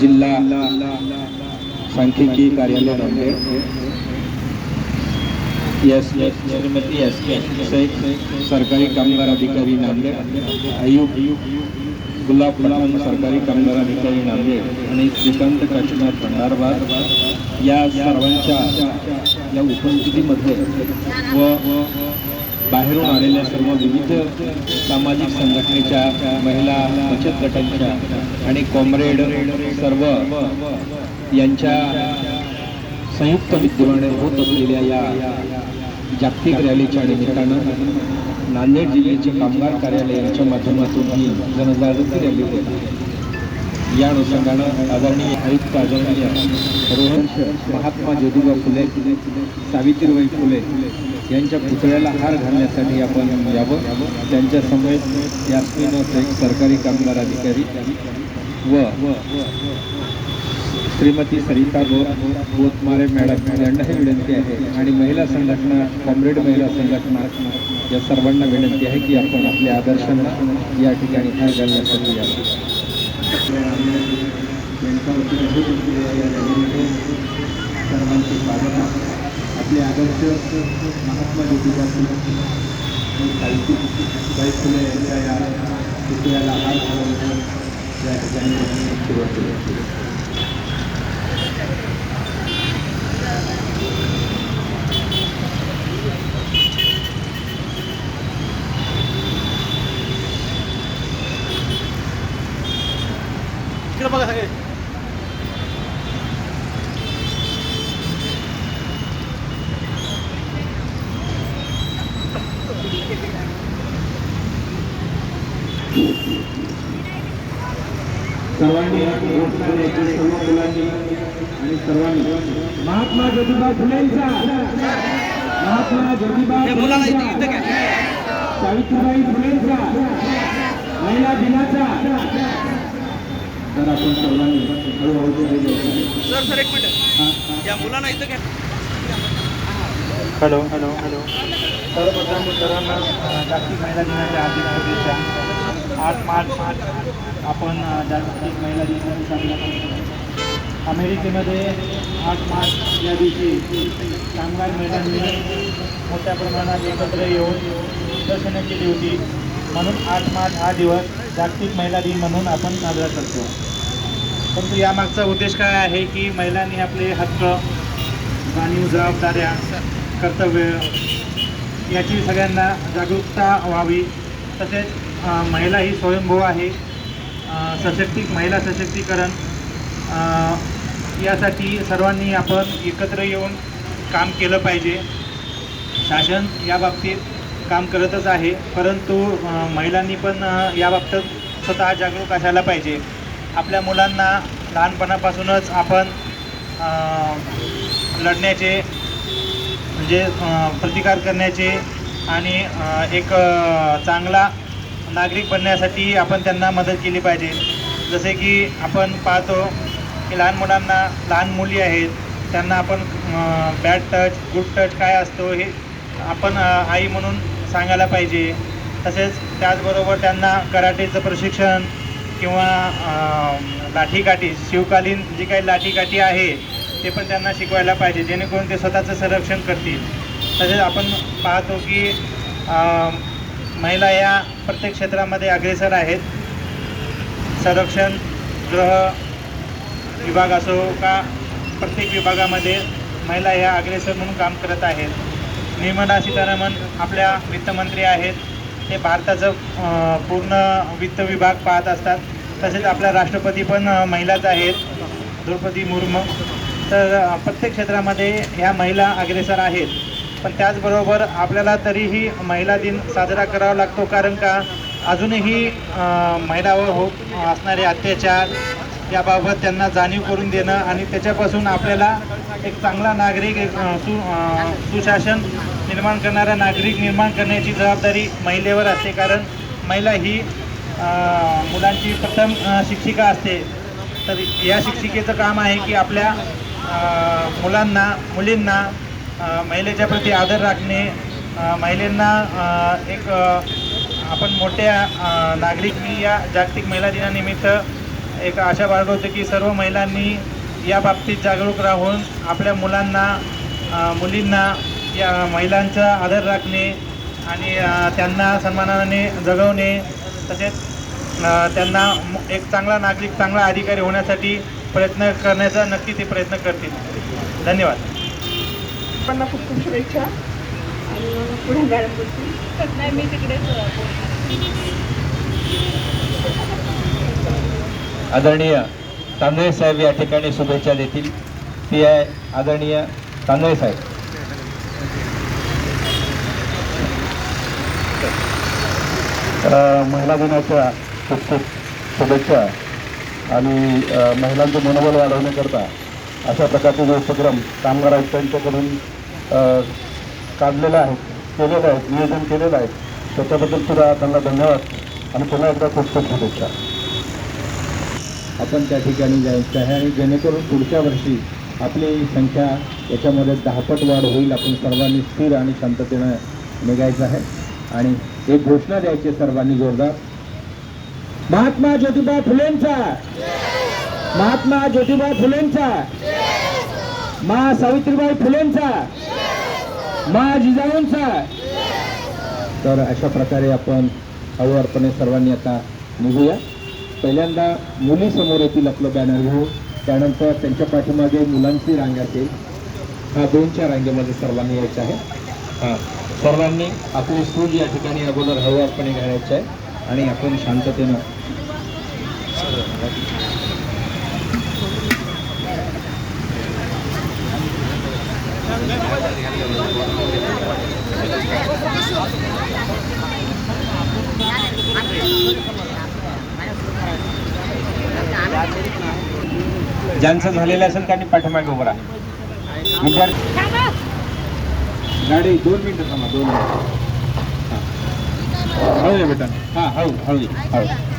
जिल्हा सांख्यिकी कार्यालय Nanded S Shrimati S K सरकारी कामगार अधिकारी नांदेड. आयुब गुलाब पठाण सरकारी कामगार अधिकारी नांदेड आणि श्रीकांत काशीनाथ भंडारबार या सर्वांच्या या उपस्थितीमध्ये व बाहेरून आलेल्या सर्व विविध सामाजिक संघटनेच्या महिला बचत गटांच्या आणि कॉम्रेड सर्व यांच्या संयुक्त विद्यमाने होत असलेल्या या जागतिक रॅलीच्या निमित्तानं नांदेड जिल्ह्याचे कामगार कार्यालयाच्या माध्यमातून ही जनजागृती रॅली होत आहे. या अनुषंगानं आदरणीय आयुक्त आदरणीय रोहन महात्मा ज्योतिबा फुले सावित्रीबाई फुले यांच्या पुतळ्याला हार घालण्यासाठी आपण यावं त्यांच्या समेत यास्मिन सरकारी कामगार अधिकारी व श्रीमती सरिता गोतमारे मॅडम यांनाही विनंती आहे आणि महिला संघटना कॉम्रेड महिला संघटना या सर्वांना विनंती आहे की आपण आपल्या आदर्शांना या ठिकाणी हार घालण्यासाठी यावं या सर्वांचे स्वागत आहे आपले आदर्श महात्मा ज्योतिबा फुले आणि सावित्रीबाई फुले यांच्या या पुतळ्याला हार घालून या ठिकाणी सुरुवात केली सर्वांनी सर्व मुलांनी आणि सर्वांनी. महात्मा ज्योतिबा फुलेंचा. महात्मा ज्योतिबा सावित्रीबाई फुलेंचा. महिला दिनाचा. तर आपण सर्वांनी हळूहळू पुढे जायचं. सर सर एक मिनिट. हा, या मुलांना इथं घ्या. हॅलो. हॅलो हॅलो सर्वप्रथम मित्रांनो अ, जागतिक महिला दिनाच्या हार्दिक शुभेच्छा. आठ मार्च आपण जागतिक महिला दिन म्हणून साजरा करतो अमेरिकेमध्ये आठ मार्च या दिवशी कामगार महिलांनी मोठ्या प्रमाणात एकत्र येऊन निदर्शनं केली होती म्हणून आठ मार्च हा दिवस जागतिक महिला दिन म्हणून आपण साजरा करतो. परंतु यामागचा उद्देश काय आहे की महिलांनी आपले हक्क जाणीव जबाबदाऱ्या कर्तव्य याची सगळ्यांना जागरूकता व्हावी. तसेच महिला ही स्वयंभू आहे. सशक्तिक सशक्ती महिला सशक्तीकरण. यासाठी सर्वांनी आपण एकत्र येऊन काम केलं पाहिजे. शासन या बाबतीत काम करतच आहे. परंतु महिलांनी पण याबाबतीत स्वतः जागरूक असायला पाहिजे. आपल्या मुलांना लहानपणापासूनच आपण लढण्याचे म्हणजे प्रतिकार करण्याचे आणि एक चांगला नागरिक बनण्यासाठी आपण त्यांना मदत केली पाहिजे. जसे की आपण पाहतो की लहान मुलांना लहान मुली आहेत त्यांना आपण बॅड टच गुड टच काय असतो हे आपण आई म्हणून सांगायला पाहिजे. तसेच त्याचबरोबर त्यांना कराटेचं प्रशिक्षण किंवा लाठीकाठी शिवकालीन जी काही लाठीकाठी आहे ते पण त्यांना शिकवायला पाहिजे जेणेकरून ते स्वतःचं संरक्षण करतील. तसेच आपण पाहतो की महिला या प्रत्येक क्षेत्रामध्ये अग्रेसर आहेत. संरक्षण गृह विभाग असो का प्रत्येक विभागामध्ये महिला ह्या अग्रेसर म्हणून काम करत आहेत. निर्मला सीतारामन आपल्या वित्तमंत्री आहेत. ते भारताचं पूर्ण वित्त विभाग पाहत असतात. तसेच आपल्या राष्ट्रपती पण महिलाच आहेत. द्रौपदी मुर्मू. तर प्रत्येक क्षेत्रामध्ये ह्या महिला अग्रेसर आहेत. पण त्याचबरोबर आपल्याला तरीही महिला दिन साजरा करावा लागतो कारण का अजूनही महिलावर हो असणारे अत्याचार याबाबत त्यांना जाणीव करून देणं आणि त्याच्यापासून आपल्याला एक चांगला नागरिक एक सु सुशासन निर्माण करणारा नागरिक निर्माण करण्याची जबाबदारी महिलेवर असते. कारण महिला ही मुलांची प्रथम शिक्षिका असते. तर या शिक्षिकेचं काम आहे की आपल्या मुलांना मुलींना महिलेच्या प्रती आदर राखणे महिलांना एक आपण मोठ्या नागरिक मी या जागतिक महिला दिनानिमित्त एक आशा बाळगवतो की सर्व महिलांनी या बाबतीत जागरूक राहून आपल्या मुलांना मुलींना या महिलांचा आदर राखणे आणि त्यांना सन्मानाने जगवणे तसेच त्यांना मु- एक चांगला नागरिक चांगला अधिकारी होण्यासाठी प्रयत्न करण्याचा नक्की ते प्रयत्न करतील. धन्यवाद. पण खूप खूप शुभेच्छा. आणि पुढे जायला बोलते नाही मी तिकडेच आदरणीय तांदळे साहेब या ठिकाणी शुभेच्छा देतील. ती आहे आदरणीय तांदळे साहेब. महिला दिनाच्या खूप खूप शुभेच्छा. आणि महिलांचं मनोबल वाढवण्याकरता अशा प्रकारचे जे उपक्रम कामगार आयुक्तांच्याकडून काढलेले आहेत केलेले आहेत नियोजन केलेलं आहे. त्याच्याबद्दल सुद्धा त्यांना धन्यवाद आणि पुन्हा एकदा खूप खूप शुभेच्छा. आपण त्या ठिकाणी जायचं आहे आणि जेणेकरून पुढच्या वर्षी आपली संख्या याच्यामध्ये दहापट वाढ होईल. आपण सर्वांनी स्थिर आणि शांततेनं निघायचं आहे. आणि एक घोषणा द्यायची आहे सर्वांनी जोरदार. महात्मा ज्योतिबा फुलेंचा. महात्मा ज्योतिबा फुलेंचा. मा सावित्रीबाई फुलेंचा. मा जिजाऊंचा तर अशा प्रकारे आपण हळूवारपणे सर्वांनी आता निघूया. पहिल्यांदा मुली समोर येतील आपलं बॅनर घेऊन. त्यानंतर त्यांच्या पाठीमागे मुलांची रांग असेल. हा दोनच्या रांगेमध्ये सर्वांनी यायचं आहे. हां सर्वांनी आपले स्कूल या ठिकाणी अगोदर हळूवारपणे घालायचं आहे. आणि आपण शांततेनं ज्यांचं झालेलं असेल त्यांनी पाठीमागे उभं राहा. विद्यार्थी गाडी दोन मिनटं थांबा दोन मिनटं. हां. हळू बेटा. हां हळू हळू हळू.